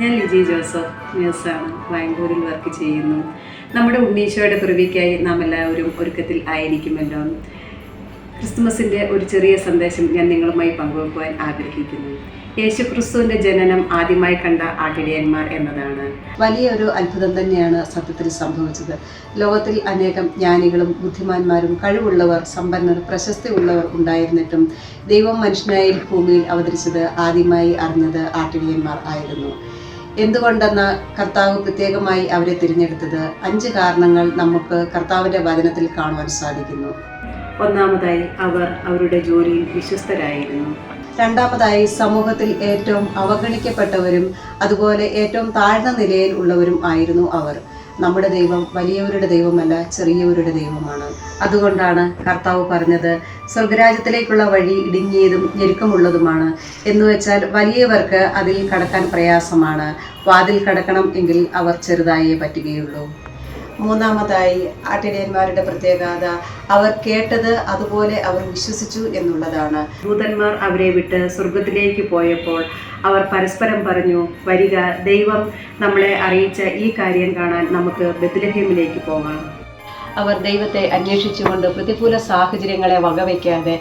ഞാൻ ലിജി ജോസഫ് ന്യൂസാണ് ബാംഗ്ലൂരിൽ വർക്ക് ചെയ്യുന്നു. നമ്മുടെ ഉണ്ണീശോയുടെ പിറവിക്കായി നാം എല്ലാവരും ഒരുക്കത്തിൽ ആയിരിക്കുമല്ലോ. ക്രിസ്തുമസിന്റെ ഒരു ചെറിയ സന്ദേശം ഞാൻ നിങ്ങളുമായി പങ്കുവെക്കുവാൻ ആഗ്രഹിക്കുന്നു. യേശു ക്രിസ്തുവിന്റെ ജനനം ആദ്യമായി കണ്ട ആട്ടിടയന്മാർ എന്നതാണ്. വലിയൊരു അത്ഭുതം തന്നെയാണ് സത്യത്തിൽ സംഭവിച്ചത്. ലോകത്തിൽ അനേകം ജ്ഞാനികളും ബുദ്ധിമാന്മാരും കഴിവുള്ളവർ സമ്പന്നർ പ്രശസ്തിയുള്ളവർ ഉണ്ടായിരുന്നിട്ടും ദൈവം മനുഷ്യനായി ഭൂമിയിൽ അവതരിച്ചത് ആദ്യമായി അറിഞ്ഞത് ആട്ടിടയന്മാർ ആയിരുന്നു. എന്തുകൊണ്ടെന്ന് കർത്താവ് പ്രത്യേകമായി അവരെ തിരഞ്ഞെടുത്തത്? അഞ്ച് കാരണങ്ങൾ നമുക്ക് കർത്താവിന്റെ വചനത്തിൽ കാണുവാൻ സാധിക്കുന്നു. ഒന്നാമതായി അവർ അവരുടെ ജോലിയിൽ വിശ്വസ്തരായിരുന്നു. രണ്ടാമതായി സമൂഹത്തിൽ ഏറ്റവും അവഗണിക്കപ്പെട്ടവരും അതുപോലെ ഏറ്റവും താഴ്ന്ന നിലയിൽ ഉള്ളവരും ആയിരുന്നു അവർ. നമ്മുടെ ദൈവം വലിയവരുടെ ദൈവമല്ല ചെറിയവരുടെ ദൈവമാണ്. അതുകൊണ്ടാണ് കർത്താവ് പറഞ്ഞത് സ്വർഗരാജ്യത്തിലേക്കുള്ള വഴി ഇടുങ്ങിയതും ഞെരുക്കമുള്ളതുമാണ്. എന്ന് വെച്ചാൽ വലിയവർക്ക് അതിൽ കടക്കാൻ പ്രയാസമാണ്. വാതിൽ കടക്കണം എങ്കിൽ അവർ ചെറുതായേ പറ്റുകയുള്ളൂ. മൂന്നാമതായി ആട്ടിടയന്മാരുടെ പ്രത്യേകത അവർ കേട്ടത് അതുപോലെ അവർ വിശ്വസിച്ചു എന്നുള്ളതാണ്. ദൂതന്മാർ അവരെ വിട്ട് സ്വർഗത്തിലേക്ക് പോയപ്പോൾ അവർ പരസ്പരം പറഞ്ഞു വരിക ദൈവം നമ്മളെ അറിയിച്ച ഈ കാര്യം കാണാൻ നമുക്ക് ബethlehem പോകാം. അവർ ദൈവത്തെ അന്വേഷിച്ചുകൊണ്ട് പ്രതികൂല സാഹചര്യങ്ങളെ വകവയ്ക്കാതെ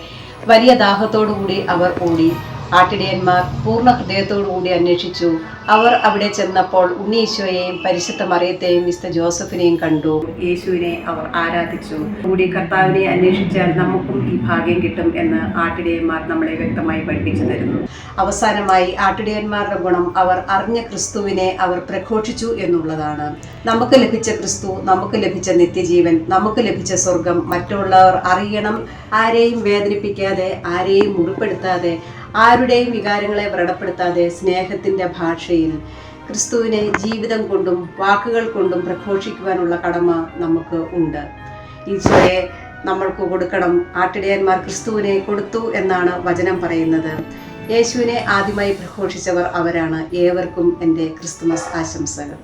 വലിയ ദാഹത്തോടുകൂടി അവർ ഓടി. ആട്ടിടയന്മാർ പൂർണ ഹൃദയത്തോടുകൂടി അന്വേഷിച്ചു. അവർ അവിടെ ചെന്നപ്പോൾ ഉണ്ണീശോയെയും പരിശുദ്ധ മറിയത്തെയും മിസ്റ്റർ ജോസഫിനെയും കണ്ടു. യേശുവിനെ അവർ ആരാധിച്ചു. കൂടി കർത്താവിനെ അന്വേഷിച്ചാൽ നമുക്കും ഈ ഭാഗ്യം കിട്ടും എന്ന് ആട്ടിടയന്മാർ നമ്മളെ വ്യക്തമായി പഠിപ്പിച്ചു തരുന്നു. അവസാനമായി ആട്ടിടയന്മാരുടെ ഗുണം അവർ അറിഞ്ഞ ക്രിസ്തുവിനെ അവർ പ്രഘോഷിച്ചു എന്നുള്ളതാണ്. നമുക്ക് ലഭിച്ച ക്രിസ്തു നമുക്ക് ലഭിച്ച നിത്യജീവൻ നമുക്ക് ലഭിച്ച സ്വർഗം മറ്റുള്ളവർ അറിയണം. ആരെയും വേദനിപ്പിക്കാതെ ആരെയും മുറിപ്പെടുത്താതെ ആരുടെയും വികാരങ്ങളെ വ്രണപ്പെടുത്താതെ സ്നേഹത്തിന്റെ ഭാഷയിൽ ക്രിസ്തുവിനെ ജീവിതം കൊണ്ടും വാക്കുകൾ കൊണ്ടും പ്രഘോഷിക്കുവാനുള്ള കടമ നമുക്ക് ഉണ്ട്. ഈശോയെ നമ്മൾക്ക് കൊടുക്കണം. ആട്ടിടയന്മാർ ക്രിസ്തുവിനെ കൊടുത്തു എന്നാണ് വചനം പറയുന്നത്. യേശുവിനെ ആദ്യമായി പ്രഘോഷിച്ചവർ അവരാണ്. ഏവർക്കും എന്റെ ക്രിസ്തുമസ് ആശംസകൾ.